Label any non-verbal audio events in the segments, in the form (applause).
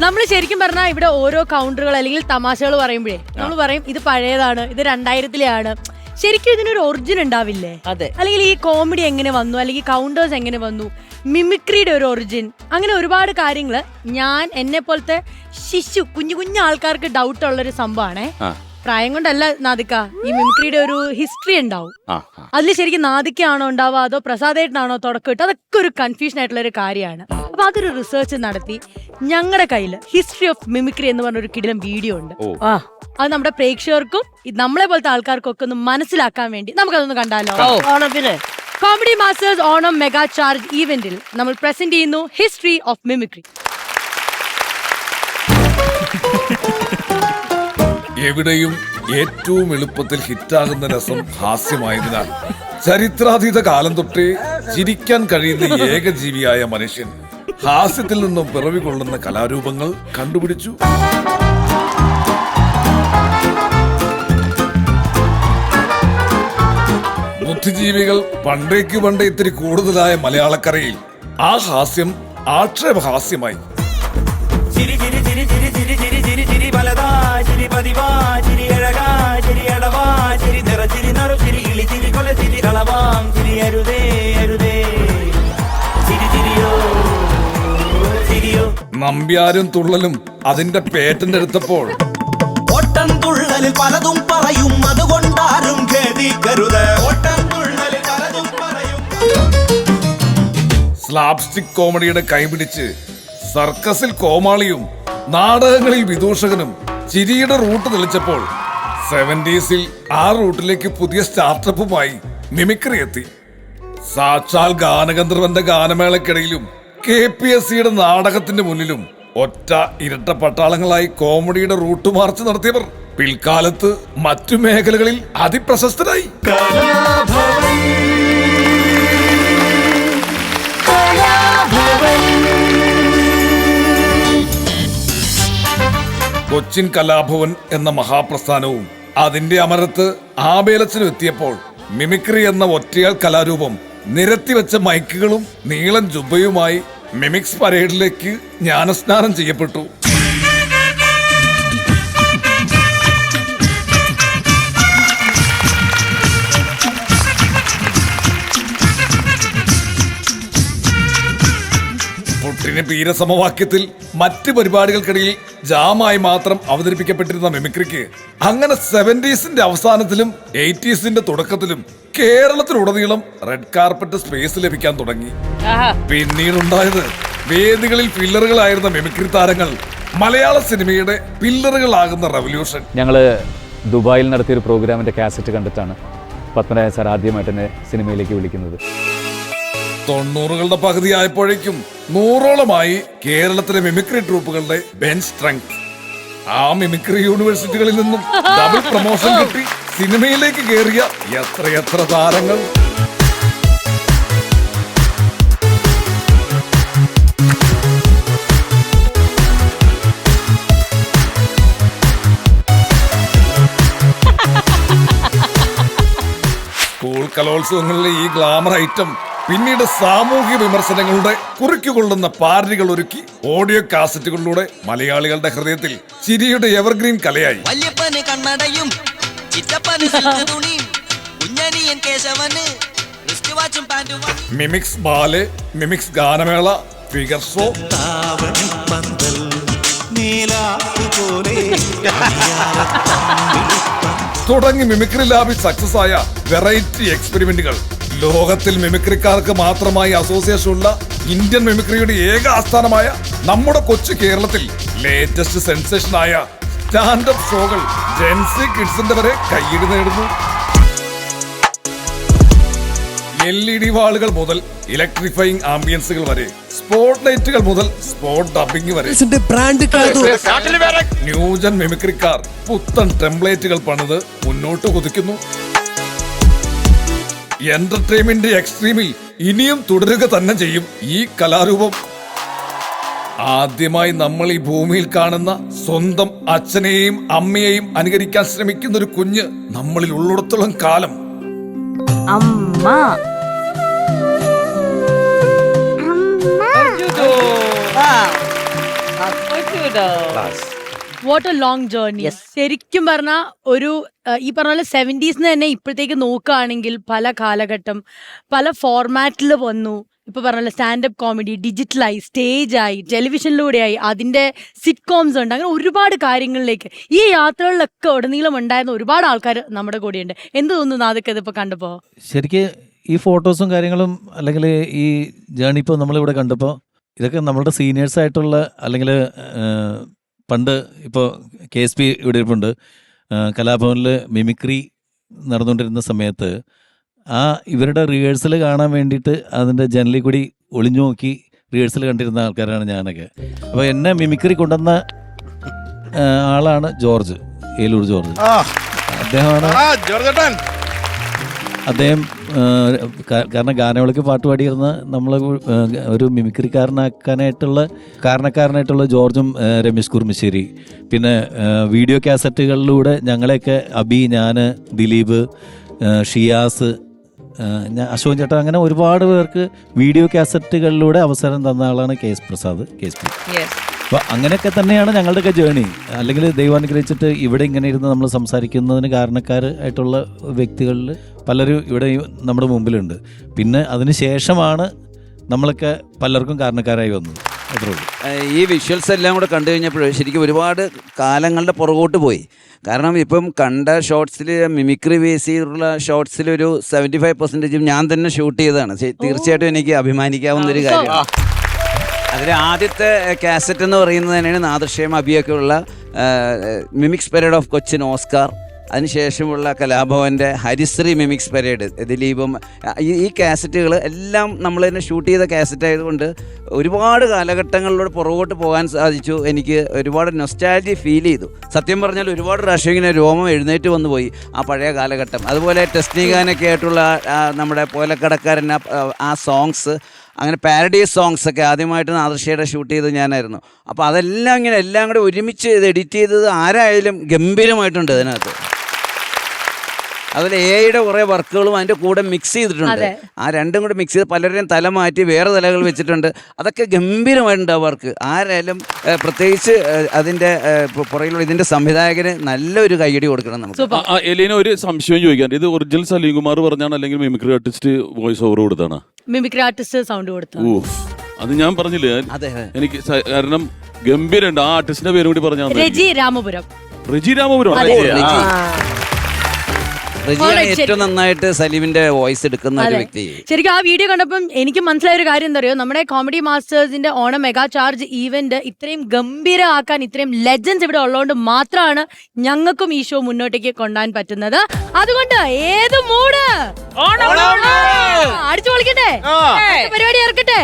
നമ്മൾ ശരിക്കും പറഞ്ഞാൽ ഇവിടെ ഓരോ കൗണ്ടറുകൾ അല്ലെങ്കിൽ തമാശകൾ പറയുമ്പോഴേ നമ്മൾ പറയും ഇത് പഴയതാണ് ഇത് രണ്ടായിരത്തിലെയാണ്. ശരിക്കും ഇതിനൊരു ഒറിജിൻ ഉണ്ടാവില്ലേ? അതെ. അല്ലെങ്കിൽ ഈ കോമഡി എങ്ങനെ വന്നു? അല്ലെങ്കിൽ കൗണ്ടേഴ്സ് എങ്ങനെ വന്നു? മിമിക്രിയുടെ ഒരു ഒറിജിൻ അങ്ങനെ ഒരുപാട് കാര്യങ്ങൾ ഞാൻ എന്നെ പോലത്തെ ശിശു കുഞ്ഞു കുഞ്ഞു ആൾക്കാർക്ക് ഡൗട്ട് ഉള്ള ഒരു സംഭവമാണേ. പ്രായം കൊണ്ടല്ല നാദിക്ക. ഈ മിമിക്രിയുടെ ഒരു ഹിസ്റ്ററി ഉണ്ടാവും. അതിൽ ശരിക്കും നാദിക്കാണോ ഉണ്ടാവുക അതോ പ്രസാദേട്ടനാണോ തുടക്കം ഇട്ട് അതൊക്കെ ഒരു കൺഫ്യൂഷൻ ആയിട്ടുള്ള ഒരു കാര്യമാണ്. അപ്പൊ അതൊരു റിസർച്ച് നടത്തി ഞങ്ങളുടെ കയ്യിൽ ഹിസ്റ്ററി ഓഫ് മിമിക്രി എന്ന് പറഞ്ഞ ഒരു കിടിലം വീഡിയോ ഉണ്ട് ആ. അത് നമ്മുടെ പ്രേക്ഷകർക്കും നമ്മളെ പോലത്തെ ആൾക്കാർക്കും ഒക്കെ ഒന്ന് മനസ്സിലാക്കാൻ വേണ്ടി നമുക്കതൊന്ന് കണ്ടാലോ? ഓണത്തിന് comedy masters Onam mega charge ഈവെന്റിൽ നമ്മൾ പ്രസന്റ് ചെയ്യുന്നു ഹിസ്റ്ററി ഓഫ് മിമിക്രി എവിടെയും ഏറ്റവും എളുപ്പത്തിൽ ഹിറ്റാകുന്ന രസം ഹാസ്യമായതിനാൽ ചരിത്രാതീത കാലം തൊട്ടേ ചിരിക്കാൻ കഴിയുന്ന ഏകജീവിയായ മനുഷ്യൻ ഹാസ്യത്തിൽ നിന്നും പിറവി കൊള്ളുന്ന കലാരൂപങ്ങൾ കണ്ടുപിടിച്ചു. ബുദ്ധിജീവികൾ പണ്ടേക്ക് പണ്ടേ ഇത്തിരി കൂടുതലായ മലയാളക്കരയിൽ ആ ഹാസ്യം ആക്ഷേപഹാസ്യമായി. ചിരി ചിരി. മതിവാചിരി അഴകാചിരി അടവാചിരി നിറചിരി നറുചിരി ഇളിചിരി കൊലചിരി കളവാം ചിരി അരുതേ അരുതേ. ചിരി ചിരിയോ ചിരിയോ. നമ്പ്യാരും തുള്ളലും അതിന്റെ പേറ്റന്റ് എടുത്തപ്പോൾ ഓട്ടം തുള്ളൽ പലതും പറയും അതുകൊണ്ടാരും കേതി കരുത് ഓട്ടം തുള്ളൽ പലതും പറയും. സ്ലാബ്സ്റ്റിക് കോമഡിയുടെ കൈപിടിച്ച് സർക്കസിൽ കോമാളിയും നാടകങ്ങളിൽ വിദൂഷകനും ചിരിയുടെ റൂട്ട് തെളിച്ചപ്പോൾ സെവന്റീസിൽ ആ റൂട്ടിലേക്ക് പുതിയ സ്റ്റാർട്ടപ്പുമായി മിമിക്രി എത്തി. സാക്ഷാൽ ഗാനഗന്ധർവന്റെ ഗാനമേളക്കിടയിലും കെ പി എസ് സിയുടെ നാടകത്തിന്റെ മുന്നിലും ഒറ്റ ഇരട്ട പട്ടാളങ്ങളായി കോമഡിയുടെ റൂട്ട് മാർച്ച് നടത്തിയവർ പിൽക്കാലത്ത് മറ്റു മേഖലകളിൽ അതിപ്രശസ്തരായി. കൊച്ചിൻ കലാഭവൻ എന്ന മഹാപ്രസ്ഥാനവും അതിന്റെ അമരത്ത് ആബേലച്ചനും എത്തിയപ്പോൾ മിമിക്രി എന്ന ഒറ്റയാൾ കലാരൂപം നിരത്തിവെച്ച മൈക്കുകളും നീളൻ ജുബയുമായി മിമിക്സ് പരേഡിലേക്ക് ജ്ഞാനസ്നാനം ചെയ്യപ്പെട്ടു. പുട്ടിന് പീരസമവാക്യത്തിൽ മറ്റ് പരിപാടികൾക്കിടയിൽ ജാമായി മാത്രം അവതരിപ്പിക്കപ്പെട്ടിരുന്ന മിമിക്രിക്ക് അങ്ങനെ സെവന്റീസിന്റെ അവസാനത്തിലും എയ്റ്റീസിന്റെ തുടക്കത്തിലും കേരളത്തിലുടനീളം റെഡ് കാർപ്പറ്റ് സ്പേസ് ലഭിക്കാൻ തുടങ്ങി. പിന്നീടുണ്ടായത് വേദികളിൽ പില്ലറുകളായിരുന്ന മിമിക്രി താരങ്ങൾ മലയാള സിനിമയുടെ പില്ലറുകളാകുന്ന റവല്യൂഷൻ ഞങ്ങൾ ദുബായിൽ നടത്തിയൊരു പ്രോഗ്രാമിന്റെ കാസറ്റ് കണ്ടിട്ടാണ് പത്മനാഭൻ സാർ ആദ്യമായിട്ട് തന്നെ സിനിമയിലേക്ക് വിളിക്കുന്നത്. തൊണ്ണൂറുകളുടെ പകുതിയായപ്പോഴേക്കും നൂറോളമായി കേരളത്തിലെ മിമിക്രി ട്രൂപ്പുകളുടെ ബെഞ്ച് സ്ട്രെങ്ത് ആ മിമിക്രി യൂണിവേഴ്സിറ്റികളിൽ നിന്നും ഡബിൾ പ്രൊമോഷൻ കിട്ടി. സിനിമയിലേക്ക് കയറിയ എത്രയെത്ര താരങ്ങൾ. സ്കൂൾ കലോത്സവങ്ങളിലെ ഈ ഗ്ലാമർ ഐറ്റം പിന്നീട് സാമൂഹ്യ വിമർശനങ്ങളുടെ കുറിക്കുകൊള്ളുന്ന പാർട്ടികൾ ഒരുക്കി ഓഡിയോ കാസറ്റുകളിലൂടെ മലയാളികളുടെ ഹൃദയത്തിൽ ചിരിയുടെ എവർഗ്രീൻ കലയായി. വല്യപ്പന് കണ്ണടയും ചിറ്റപ്പന് സിൽക്ക് തുണിയും കുഞ്ഞനിയൻ കേശവന് റിസ്റ്റ് വാച്ചും പാന്റും വാങ്ങി. മിമിക്സ് ബാൽ മിമിക്സ് ഗാനമേള ഫിഗർ ഷോ. തുടങ്ങി മിമിക്രി ലാബിൽ സക്സസ് ആയ വെറൈറ്റി എക്സ്പെരിമെന്റുകൾ ലോകത്തിൽ മിമിക്രിക്കാർക്ക് മാത്രമായി അസോസിയേഷൻ ഉള്ള ഇന്ത്യൻ മിമിക്രിയുടെ ഏക ആസ്ഥാനമായ നമ്മുടെ കൊച്ചു കേരളത്തിൽ ലേറ്റസ്റ്റ് സെൻസേഷൻ ആയ സ്റ്റാൻഡപ്പ് ഷോകൾ ജെൻസി കിഡ്സിന്റെ വരെ കയ്യടി നേടുന്നു. എൽ ഇ ഡി വാളുകൾ മുതൽ ഇലക്ട്രിഫൈങ് ആംബിയൻസുകൾ വരെ സ്പോട്ട് ലൈറ്റുകൾ മുതൽ സ്പോട്ട് ഡബിംഗ് വരെ. ന്യൂജൻ മിമിക്രിക്കാർ പുത്തൻ ടെംപ്ലേറ്റുകൾ പണിത് മുന്നോട്ട് കുതിക്കുന്നു. എന്റർടൈൻമെന്റ് എക്സ്ട്രീമിൽ ഇനിയും തുടരുക തന്നെ ചെയ്യും ഈ കലാരൂപം. ആദ്യമായി നമ്മൾ ഈ ഭൂമിയിൽ കാണുന്ന സ്വന്തം അച്ഛനെയും അമ്മയെയും അനുകരിക്കാൻ ശ്രമിക്കുന്ന ഒരു കുഞ്ഞ് നമ്മളിൽ ഉള്ളിടത്തോളം കാലം. അമ്മ. ആ. വാട്ട് എ ലോങ് ജേർണി ശരിക്കും പറഞ്ഞ ഒരു ഈ പറഞ്ഞ പോലെ സെവന്റീസിന് തന്നെ ഇപ്പോഴത്തേക്ക് നോക്കുകയാണെങ്കിൽ പല കാലഘട്ടം പല ഫോർമാറ്റിൽ വന്നു. ഇപ്പൊ പറഞ്ഞ സ്റ്റാൻഡപ്പ് കോമഡി ഡിജിറ്റലായി സ്റ്റേജായി ടെലിവിഷനിലൂടെയായി അതിന്റെ സിറ്റ്കോംസ് ഉണ്ട്. അങ്ങനെ ഒരുപാട് കാര്യങ്ങളിലേക്ക്. ഈ യാത്രകളിലൊക്കെ ഉടനീളം ഉണ്ടായിരുന്ന ഒരുപാട് ആൾക്കാർ നമ്മുടെ കൂടെയുണ്ട്. എന്ത് തോന്നുന്നു അതൊക്കെ ഇതിപ്പോ കണ്ടപ്പോ? ശരിക്ക് ഈ ഫോട്ടോസും കാര്യങ്ങളും അല്ലെങ്കിൽ ഈ ജേണി ഇപ്പോൾ നമ്മളിവിടെ കണ്ടപ്പോൾ ഇതൊക്കെ നമ്മളുടെ സീനിയേഴ്സ് ആയിട്ടുള്ള അല്ലെങ്കിൽ പണ്ട് ഇപ്പോൾ കെ എസ് പി ഇവിടെ ഇരിപ്പുണ്ട് കലാഭവനിൽ മിമിക്രി നടന്നുകൊണ്ടിരുന്ന സമയത്ത് ആ ഇവരുടെ റിഹേഴ്സൽ കാണാൻ വേണ്ടിയിട്ട് അതിന്റെ ജനലിൽ കൂടി ഒളിഞ്ഞു നോക്കി റിഹേഴ്സൽ കണ്ടിരുന്ന ആൾക്കാരാണ് ഞാനൊക്കെ. അപ്പോൾ എന്നെ മിമിക്രി കൊണ്ടുവന്ന ആളാണ് ജോർജ് ഏലൂർ ജോർജ്. അദ്ദേഹമാണ് അദ്ദേഹം കാരണം ഗാനവിളക്ക് പാട്ട് പാടിയിരുന്ന നമ്മളെ കൂ- ഒരു മിമിക്രിക്കാരനാക്കാനായിട്ടുള്ള കാരണക്കാരനായിട്ടുള്ള ജോർജും രമേശ് കുർമിശ്ശേരി പിന്നെ വീഡിയോ കാസറ്റുകളിലൂടെ ഞങ്ങളെയൊക്കെ അബി ഞാൻ ദിലീപ് ഷിയാസ് അശോകൻ ചേട്ടൻ അങ്ങനെ ഒരുപാട് പേർക്ക് വീഡിയോ കാസറ്റുകളിലൂടെ അവസരം തന്ന ആളാണ് K S Prasad K S P. അപ്പൊ അങ്ങനെയൊക്കെ തന്നെയാണ് ഞങ്ങളുടെയൊക്കെ ജേണി. അല്ലെങ്കിൽ ദൈവാനുഗ്രഹിച്ചിട്ട് ഇവിടെ ഇങ്ങനെ ഇരുന്ന് നമ്മൾ സംസാരിക്കുന്നതിന് കാരണക്കാരായിട്ടുള്ള വ്യക്തികളിൽ പലരും ഇവിടെ നമ്മുടെ മുമ്പിലുണ്ട്. പിന്നെ അതിന് ശേഷമാണ് നമ്മളൊക്കെ പലർക്കും കാരണക്കാരായി വന്നത്. അത്രേ ഉള്ളൂ. ഈ വിഷ്വൽസ് എല്ലാം കൂടെ കണ്ടു കഴിഞ്ഞപ്പോൾ ശരിക്കും ഒരുപാട് കാലങ്ങളുടെ പുറകോട്ട് പോയി. കാരണം ഇപ്പം കണ്ട ഷോർട്സിൽ മിമിക്രി ബേസ് ചെയ്തിട്ടുള്ള ഷോർട്സിൽ ഒരു സെവന്റി ഫൈവ് പെർസെന്റേജും ഞാൻ തന്നെ ഷൂട്ട് ചെയ്തതാണ്. തീർച്ചയായിട്ടും എനിക്ക് അഭിമാനിക്കാവുന്ന ഒരു കാര്യമാണ്. അതിൽ ആദ്യത്തെ കാസറ്റ് എന്ന് പറയുന്നത് തന്നെയാണ് നാദൃശ്യം അഭിയൊക്കെ mimics parade of Cochin Oscar. അതിനുശേഷമുള്ള കലാഭവന്റെ ഹരിശ്രീ മിമിക്സ് പരേഡ് ദിലീപും ഈ കാസറ്റുകൾ എല്ലാം നമ്മൾ തന്നെ ഷൂട്ട് ചെയ്ത കാസറ്റ് ആയതുകൊണ്ട് ഒരുപാട് കാലഘട്ടങ്ങളിലൂടെ പുറകോട്ട് പോകാൻ സാധിച്ചു. എനിക്ക് ഒരുപാട് നൊസ്റ്റാലജി ഫീൽ ചെയ്തു. സത്യം പറഞ്ഞാൽ ഒരുപാട് പ്രാവശ്യം ഇങ്ങനെ രോമം എഴുന്നേറ്റ് വന്നു പോയി ആ പഴയ കാലഘട്ടം. അതുപോലെ ടെസ്റ്റിഗാനൊക്കെ ആയിട്ടുള്ള നമ്മുടെ പോലക്കടക്കാരൻ ആ സോങ്സ് അങ്ങനെ പാരഡി സോങ്സ് ഒക്കെ ആദ്യമായിട്ട് നാദൃശ്യയുടെ ഷൂട്ട് ചെയ്തത് ഞാനായിരുന്നു. അപ്പോൾ അതെല്ലാം ഇങ്ങനെ എല്ലാം കൂടെ ഒരുമിച്ച് ഇത് എഡിറ്റ് ചെയ്തത് ആരായാലും ഗംഭീരമായിട്ടുണ്ട് അതിനകത്ത് അതിൽ എയുടെ ഐയുടെ കുറേ വർക്കുകളും അതിന്റെ കൂടെ മിക്സ് ചെയ്തിട്ടുണ്ട്. ആ രണ്ടും കൂടെ മിക്സ് ചെയ്ത് പലരുടെയും തല മാറ്റി വേറെ തലകൾ വെച്ചിട്ടുണ്ട്. അതൊക്കെ ഗംഭീരമായിട്ടുണ്ട് ആ വർക്ക്. ആരായാലും പ്രത്യേകിച്ച് അതിന്റെ പുറകിലുള്ള ഇതിന്റെ സംവിധായകന് നല്ലൊരു കൈയടി കൊടുക്കണം നമുക്ക്. എലീന ഒരു സംശയം ചോദിക്കാൻ ഇത് ഒറിജിനൽ സലീം കുമാർ പറഞ്ഞാണ് അല്ലെങ്കിൽ മിമിക്രി ആർട്ടിസ്റ്റ് വോയിസ് ഓവർ കൊടുത്താണ് മിമിക്രി ആർട്ടിസ്റ്റ് സൗണ്ട് കൊടുത്തു ഊഫ് അത് ഞാൻ പറഞ്ഞില്ലേ? അതെ എനിക്ക് സ- കാരണം ഗംഭീരണ്ട് ആ ആർട്ടിസ്റ്റിന്റെ പേര് കൂടി പറഞ്ഞു രജി രാമപുരം. റിജി രാമപുരം. അതെ. റജിയാണ് ശരി. ഏറ്റവും നന്നായിട്ട് സലീമിന്റെ വോയിസ് എടുക്കുന്ന ഒരു അതെ. വ്യക്തി. ശരിക്കും ആ വീഡിയോ കണ്ടപ്പം എനിക്ക് മനസ്സിലായ ഒരു കാര്യം എന്താ അറിയോ? നമ്മുടെ കോമഡി മാസ്റ്റേഴ്സിന്റെ ഓണം മെഗാ ചാർജ് ഈവന്റ് ഇത്രയും ഗംഭീരമാക്കാൻ ഇത്രയും ലെജൻസ് ഇവിടെ ഉള്ളതുകൊണ്ട് മാത്രമാണ് ഞങ്ങൾക്കും ഈ ഷോ മുന്നോട്ടേക്ക് കൊണ്ടുപോകാൻ പറ്റുന്നത്. അതുകൊണ്ട് ഏത് മൂഡ് അടിച്ചു പൊളിക്കട്ടെ. അടുത്ത പരിപാടി ഇറക്കട്ടെ.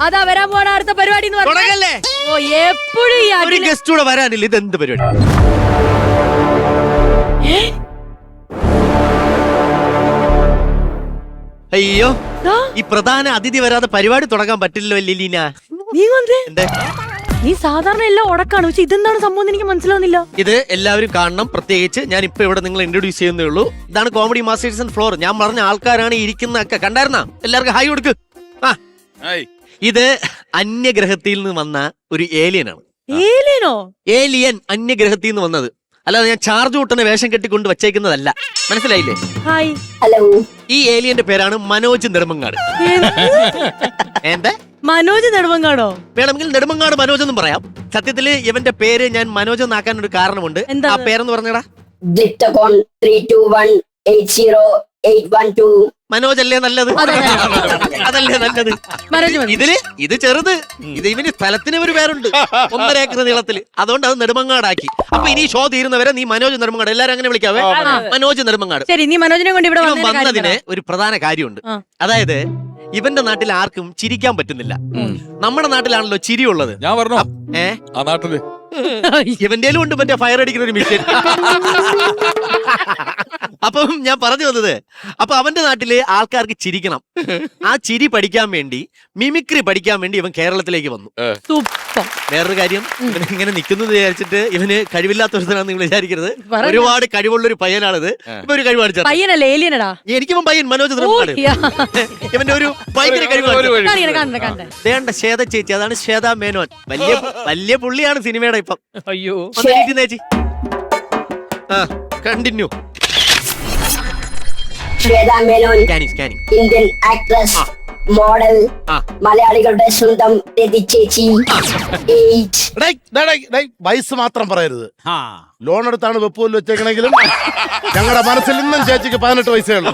അതാ വരാൻ പോണ അടുത്ത പരിപാടി എന്ന് പറഞ്ഞാൽ ഓ എപ്പോഴും ഈ ഒരു അഖില- ഗസ്റ്റ് കൂടെ വരാനില്ല. ഇത് എന്ത് പരിപാടി അയ്യോ ഈ പ്രധാന അതിഥി വരാതെ പരിപാടി തുടങ്ങാൻ പറ്റില്ലല്ലോ ലീന. നീ എന്തേ? നീ സാധാരണ എല്ലാം ഉടക്കാണ് പക്ഷെ ഇതെന്താണ് സംഭവം എന്ന് എനിക്ക് മനസ്സിലാവുന്നില്ല. ഇത് എല്ലാവരും കാണണം. പ്രത്യേകിച്ച് ഞാൻ ഇപ്പൊ ഇവിടെ നിങ്ങൾ ഇൻട്രൊഡ്യൂസ് ചെയ്യുന്നേ ഉള്ളൂ. ഇതാണ് കോമഡി മാസ്റ്റേഴ്സ് ആൻഡ് ഫ്ലോർ ഞാൻ പറഞ്ഞ ആൾക്കാരാണ് ഇരിക്കുന്ന ഒക്കെ കണ്ടായിരുന്ന? എല്ലാവർക്കും ഹായ് കൊടുക്ക്. ആ. ഹായ്. ഇത് അന്യഗ്രഹത്തിൽ നിന്ന് വന്ന ഒരു ഏലിയനാണ് ഏലിയനോ ഏലിയൻ അന്യഗ്രഹത്തിൽ നിന്ന് വന്നത്. അല്ലാതെ ഞാൻ ചാർജ് കൂട്ടുന്ന വേഷം കെട്ടിക്കൊണ്ട് വച്ചേക്കുന്നതല്ല. മനസ്സിലായില്ലേ? ഹായ് ഹലോ ഈ ഏലിയന്റെ പേരാണ് മനോജ് നെടുമങ്ങാട്. എന്താ? മനോജ് നെടുമങ്ങാടോ? വേണമെങ്കിൽ നെടുമങ്ങാട് മനോജ് എന്നും പറയാം. സത്യത്തിൽ ഇവന്റെ പേര് ഞാൻ മനോജ് എന്നാക്കാൻ ഒരു കാരണമുണ്ട്. എന്താ ആ പേരെന്ന് പറഞ്ഞടാ. Eight one two. മനോജ് അല്ലേ നല്ലത്? അതെ. അതല്ലേ നല്ലത്? മനോജ് ഇതിൽ ഇത് ചെറുത്. ഇത് ഇവന് സ്ഥലത്തിന് ഒരു പേരുണ്ട്. ഒന്നര ഏക്കർ നീളത്തിൽ. അതുകൊണ്ട് അത് നെടുമങ്ങാടാക്കി. അപ്പൊ ഇനി ഷോ തീരുന്നവരെ നീ മനോജ് നെടുമങ്ങാട് എല്ലാരും അങ്ങനെ വിളിക്കാവേ? മനോജ് നെടുമങ്ങാട്. ശരി നീ മനോജിനെ കൊണ്ട് ഇവിടെ വന്നതിന് ഒരു പ്രധാന കാര്യമുണ്ട്. അതായത് ഇവന്റെ നാട്ടിൽ ആർക്കും ചിരിക്കാൻ പറ്റുന്നില്ല. നമ്മുടെ നാട്ടിലാണല്ലോ ചിരിയുള്ളത്. ഞാൻ പറഞ്ഞു? ഏ? ആ നാട്ടിൽ. ഇവന്റെ കൊണ്ട് മറ്റേ ഫയർ അടിക്കുന്ന ഒരു മിഷൻ (laughs) അപ്പം ഞാൻ പറഞ്ഞു വന്നത് അപ്പൊ അവന്റെ നാട്ടിലെ ആൾക്കാർക്ക് ചിരിക്കണം. ആ ചിരി പഠിക്കാൻ വേണ്ടി മിമിക്രി പഠിക്കാൻ വേണ്ടി ഇവൻ കേരളത്തിലേക്ക് വന്നു. സൂപ്പർ. വേറൊരു കാര്യം ഇവൻ ഇങ്ങനെ നിൽക്കുന്നത് വിചാരിച്ചിട്ട് ഇവന് കഴിവില്ലാത്ത ഒരുത്തനാന്ന് നിങ്ങൾ വിചാരിക്കരുത്. ഒരുപാട് കഴിവുള്ള ഒരു പയ്യനാണിത് ഇപ്പൊ ഒരു കഴിവാണ് എനിക്ക് പയ്യനല്ലേ ഏലിയനടാ? എനിക്കിവൻ പയ്യൻ മനോജ്. ഇവന്റെ ഒരു ഭയങ്കര കഴിവാണ് ദേണ്ട ശ്വേത ചേച്ചി അതാണ് ശ്വേത മേനോൻ. വലിയ വലിയ പുള്ളിയാണ് സിനിമയുടെ ഇപ്പം. അയ്യോ. ചേച്ചി ആ continue. Shwetha Menon Indian actress model മലയാളികളുടെ സ്വന്തം ചേച്ചി വയസ്സ് മാത്രം പറയരുത്. ലോൺ എടുത്താണ് വെപ്പൂൽ വെച്ചേക്കണെങ്കിലും ഞങ്ങളുടെ മനസ്സിൽ ഇന്നും ചേച്ചിക്ക് പതിനെട്ട് വയസ്സേ ഉള്ളൂ.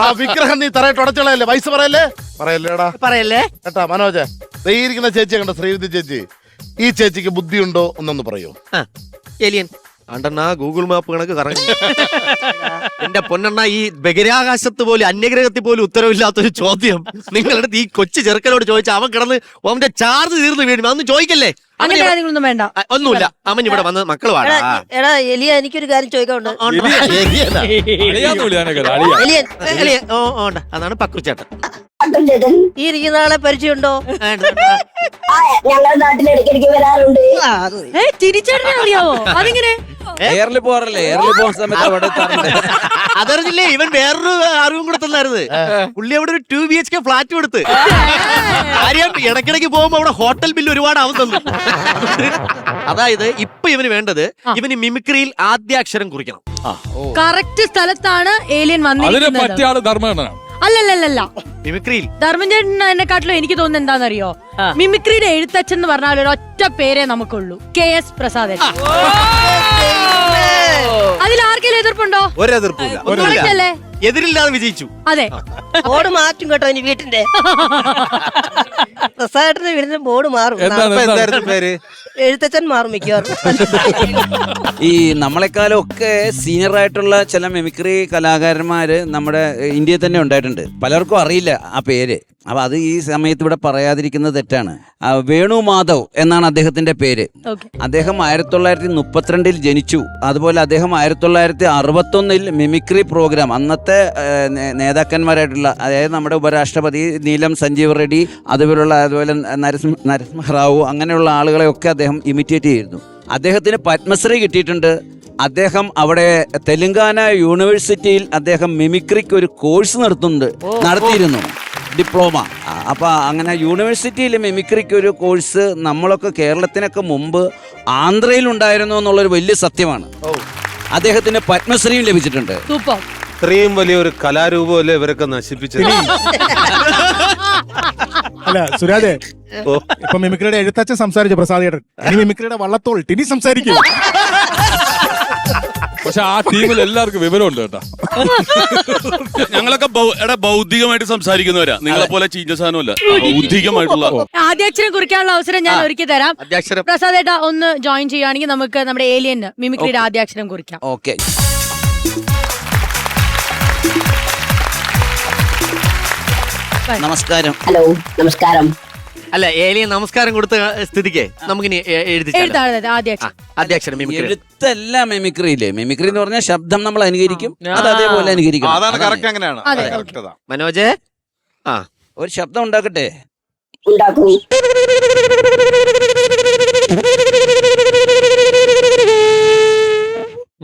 ആ വിഗ്രഹം നീ തറയിട്ട് ഉടച്ചുകളയല്ലേ വയസ്സ് പറയല്ലേ? പറയല്ലേടാ. പറയല്ലേ? കേട്ടാ മനോജ് ഇരിക്കുന്ന ചേച്ചി കണ്ട? ശ്രീവിദ്യ ചേച്ചി. ഈ ചേച്ചിക്ക് ബുദ്ധിയുണ്ടോ? എന്നൊന്ന് പറയൂ. എലിയൻ അണ്ടെണ്ണ ഗൂഗിൾ മാപ്പ് കണക്ക് കറങ്ങി. (laughs) എന്റെ പൊന്നെണ്ണ ഈ ബഹിരാകാശത്ത് പോലും അന്യഗ്രഹത്തിൽ പോലും ഉത്തരവില്ലാത്തൊരു ചോദ്യം. നിങ്ങളുടെ ഈ കൊച്ചു ചെറുക്കനോട് ചോദിച്ചാൽ അവൻ കിടന്ന് അവന്റെ ചാർജ് തീർന്നു വീഴും. അതൊന്നും ചോദിക്കല്ലേ? അങ്ങനെ കാര്യങ്ങളൊന്നും വേണ്ട. ഒന്നുമില്ല. അവൻ ഇവിടെ വന്ന് മക്കൾ വാടാ. എടാ എലിയ എനിക്കൊരു കാര്യം ചോദിക്കാനുണ്ട്. ഉണ്ട്. എലിയൻ. എലിയൻ, ഓ ഓ, അതാണ് പക്രുച്ചേട്ടൻ പട്ടുചേതൻ ഈ ഇരിക്കുന്ന ആളെ പരിചയമുണ്ടോ? ഞങ്ങളുടെ നാട്ടിൽ ഇടയ്ക്കിടയ്ക്ക് വരാറുണ്ട്. അറിയാവോ? അതിങ്ങനെ? എയറിൽ പോറല്ലേ എയറിൽ പോകുന്ന സമയത്ത് അവിടെ എത്താറുണ്ട്. അതറിഞ്ഞില്ലേ? ഇവൻ വേറൊരു അറിവും കൂടെ തന്നായിരുന്നു പുള്ളി അവിടെ ഒരു two B H K flat കൊടുത്ത്. കാര്യം ഇടയ്ക്കിടയ്ക്ക് പോകുമ്പോ അവിടെ ഹോട്ടൽ ബില്ല് ഒരുപാട് ആവും തന്നു. അതായത് ഇപ്പൊ ഇവന് വേണ്ടത് ഇവന് മിമിക്രിയിൽ ആദ്യാക്ഷരം കുറിക്കണം. കറക്റ്റ് സ്ഥലത്താണ് ഏലിയൻ വന്നിരിക്കുന്നത്. ആൾ ധർമ്മനാണ് അല്ലല്ലല്ല മിമിക്രിയിൽ ധർമ്മചേട്ടൻ എന്നെക്കാട്ടിലും എനിക്ക് തോന്നുന്നത് എന്താണെന്നറിയോ മിമിക്രിയുടെ എഴുത്തച്ഛൻ എന്ന് പറഞ്ഞാൽ ഒരു ഒറ്റ പേരേ നമുക്കുള്ളൂ കെ എസ് പ്രസാദൻ അതിൽ ആർക്കെങ്കിലും എതിർപ്പുണ്ടോ ഒരെതിർപ്പില്ല അല്ലേ എതിരില്ലാതെ വിജയിച്ചു. അതെ. ബോർഡ് മാറ്റും കേട്ടോ ഇനി വീട്ടിന്റെ. പ്രസാദത്തിന്റെ വീടിന്റെ ബോർഡ് മാറും. പേര്? എഴുത്തച്ഛൻ മാറും മിക്കവാറും. ഈ നമ്മളെക്കാളും ഒക്കെ സീനിയർ ആയിട്ടുള്ള ചില മെമിക്രി കലാകാരന്മാര് നമ്മുടെ ഇന്ത്യയിൽ തന്നെ ഉണ്ടായിട്ടുണ്ട്. പലർക്കും അറിയില്ല ആ പേര്. അപ്പൊ അത് ഈ സമയത്ത് ഇവിടെ പറയാതിരിക്കുന്നത് തെറ്റാണ്. ആ, വേണു മാധവ് എന്നാണ് അദ്ദേഹത്തിന്റെ പേര്. അദ്ദേഹം ആയിരത്തി തൊള്ളായിരത്തി മുപ്പത്തിരണ്ടിൽ ജനിച്ചു. അതുപോലെ അദ്ദേഹം ആയിരത്തി തൊള്ളായിരത്തി അറുപത്തൊന്നിൽ മിമിക്രി പ്രോഗ്രാം അന്നത്തെ നേ- നേതാക്കന്മാരായിട്ടുള്ള അതായത് നമ്മുടെ ഉപരാഷ്ട്രപതി നീലം സഞ്ജീവ് റെഡ്ഡി അതുപോലുള്ള അതുപോലെ നരസിംഹ നരസിംഹറാവു അങ്ങനെയുള്ള ആളുകളെയൊക്കെ അദ്ദേഹം ഇമിറ്റേറ്റ് ചെയ്തിരുന്നു. അദ്ദേഹത്തിന് പത്മശ്രീ കിട്ടിയിട്ടുണ്ട്. അദ്ദേഹം അവിടെ തെലുങ്കാന യൂണിവേഴ്സിറ്റിയിൽ അദ്ദേഹം മിമിക്രിക്ക് ഒരു കോഴ്സ് നടത്തുന്നുണ്ട് നടത്തിയിരുന്നു. ഡിപ്ലോമ. അപ്പോൾ അപ്പൊ അങ്ങനെ യൂണിവേഴ്സിറ്റിയിൽ മിമിക്രിക്ക് ഒരു കോഴ്സ് നമ്മളൊക്കെ കേരളത്തിനൊക്കെ മുമ്പ് ആന്ധ്രയിൽ ഉണ്ടായിരുന്നു എന്നുള്ളൊരു വലിയ സത്യമാണ്. അദ്ദേഹത്തിന് പത്മശ്രീയും ലഭിച്ചിട്ടുണ്ട്. സൂപ്പർ. ഇത്രയും വലിയൊരു കലാരൂപമല്ലേ ഇവരൊക്കെ നശിപ്പിച്ചത്? അല്ല സുരാജെ ഇപ്പൊ മിമിക്രിയുടെ എഴുത്തച്ഛൻ സംസാരിച്ചു പ്രസാദേട്ടൻ ഇനി മിമിക്രിയുടെ വള്ളത്തോൾ ടിനി സംസാരിക്കും. പക്ഷെ ആ ടീമിൽ എല്ലാവർക്കും വിവരമുണ്ട് കേട്ടോ. ഞങ്ങളൊക്കെ ബൗ- എടാ ബൗദ്ധികമായിട്ട് സംസാരിക്കുന്നവരാ. നിങ്ങളെ പോലെ ചീഞ്ഞ സാധനമല്ല. ബൗദ്ധികമായിട്ടുള്ള ആദ്യാക്ഷരം കുറിക്കാനുള്ള അവസരം ഞാൻ ഒരുക്കി തരാം. അധ്യക്ഷരം പ്രസാദ് ഏട്ടാ ഒന്ന് ജോയിൻ ചെയ്യുകയാണെങ്കിൽ നമുക്ക് നമ്മുടെ ഏലിയന് മിമിക്രിയുടെ ആദ്യാക്ഷരം കുറിക്കാം. ഓക്കെ. നമസ്കാരം. ഹലോ നമസ്കാരം. അല്ല ഏലിയൻ നമസ്കാരം കൊടുത്ത സ്ഥിതിക്ക് നമുക്കിനി എഴുതി. എഴുതാതെ മിമിക്രി എഴുത്തല്ല മിമിക്രിയില്ലേ മിമിക്രി എന്ന് പറഞ്ഞാൽ ശബ്ദം നമ്മൾ അനുകരിക്കും അത് അതേപോലെ അനുകരിക്കും അതാണ് കറക്റ്റ് അങ്ങനെയാണ്. അതെ, അതെ, ഓക്കേ. correct അതാ. മനോജ്? ആ. ഒരു ശബ്ദം ഉണ്ടാക്കട്ടെ? ഉണ്ടാക്കൂ.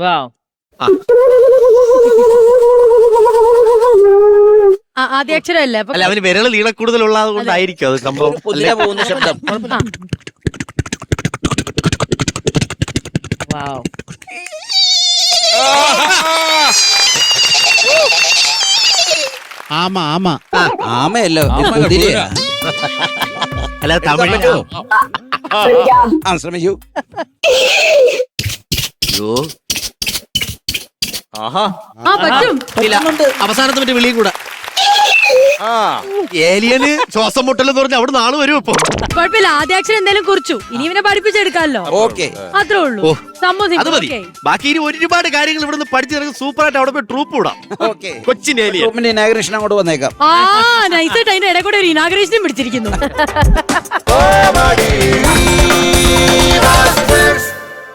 ആ, ആദ്യാക്ഷരം അല്ലേ അപ്പൊ അല്ല അവന് വിരൽ നീള കൂടുതലുള്ളത് കൊണ്ടായിരിക്കും അത് സംഭവം. പോകുന്ന ശബ്ദം. ആമ ആമ. ആമയല്ലോ കുതിരയാ അല്ല തമിഴ്. ആ ശ്രമിക്കൂ. അയ്യോ ആഹാ. ആ പറ്റും. അവസാനത്തെ മറ്റേ വിളിയും കൂടെ. ഏലിയന് ശ്വാസം മുട്ടലെന്ന് പറഞ്ഞ അവിടെ നാളെ വരും ഇപ്പൊ. കുഴപ്പമില്ല ആദ്യാക്ഷരം എന്തായാലും കുറിച്ചു. ഇനി ഇവനെ പഠിപ്പിച്ചെടുക്കാമല്ലോ. ഓക്കെ അത്രേ ഉള്ളൂ. ഓ, അത് മതി. ബാക്കി ഇനി ഒരുപാട് കാര്യങ്ങൾ ഇവിടുന്ന് പഠിച്ചു നിനക്ക് സൂപ്പർ ആയിട്ട് അവിടെ പോയി ട്രൂപ്പ് വിടാം ഓക്കെ കൊച്ചിൻ ഏലിയൻ ഇനാഗ്രേഷൻ അങ്ങോട്ട് വന്നേക്കാം. ആ നൈസായിട്ട് അതിന്റെ ഇടയിൽ കൂടെ ഒരു ഇനാഗ്രേഷനും പിടിച്ചിരിക്കുന്നു. (laughs)